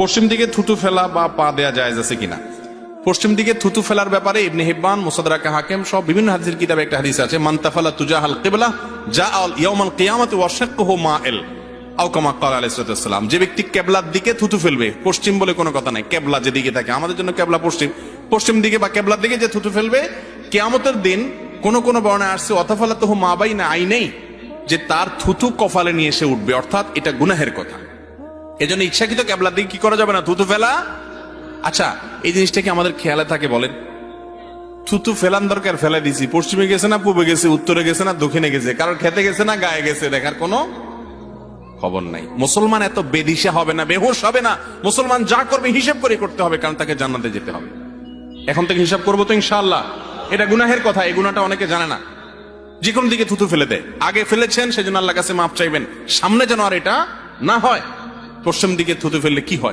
পশ্চিম দিকে থুতু ফেলা বা পা দেয়া যায় আছে কিনা? পশ্চিম দিকে থুতু ফেলার ব্যাপারে ইবনে হিব্বান, মুসাদরাকা হাকিম সব বিভিন্ন হাদিসের কিতাবে একটা হাদিস আছে মান্তাফালা তুজাহাল কিবলা যা আল ইয়াউমাল কিয়ামাতি ওয়াশাক্কুহু মাইল। আও কামা ক্বাল আলাইহিস সালাম, যে ব্যক্তি কেবলার দিকে থুতু ফেলবে, পশ্চিম বলে কোনো কথা নাই। কেবলা যেদিকে থাকে, আমাদের জন্য কেবলা পশ্চিম। পশ্চিম দিকে বা কেবলার দিকে যে থুতু ফেলবে, কিয়ামতের দিন কোন কোন বর্ণায় আসছে অতফালা তো মা বাই না আই নেই যে তার থুতু কফালে নিয়ে এসে উঠবে, অর্থাৎ এটা গুনাহের কথা। এজন্য ইচ্ছাকৃত ক্যাবলার দিকে কি করা যাবে না? থুতু ফেলা? আচ্ছা এই জিনিসটা কি আমাদের খেয়ালে থাকে বলেন? থুতু ফেলান দরকার, ফেলা দিছি। পশ্চিমে গেছে না, পূবে গেছে, উত্তরে গেছে না, দক্ষিণে গেছে? কারোর খেতে গেছে না, গায়ে গেছে? দেখার কোনো খবর নাই। মুসলমান এত বেদিশা হবে না, বেহুশ হবে না। মুসলমান যা করবে, হিসেব করে করতে হবে, কারণ তাকে জান্নাতে যেতে হবে। এখন থেকে হিসাব করব তো ইনশাল্লাহ এটা গুনাহের কথা, এই গুনাটা অনেকে জানে না। যে কোনো দিকে থুতু ফেলে দেয়। আগে ফেলেছেন, সেজন্য আল্লাহ কাছে মাপ চাইবেন। সামনে যেন আর এটা না হয়। পশ্চিম দিকে থুতু ফেললে কি হয়?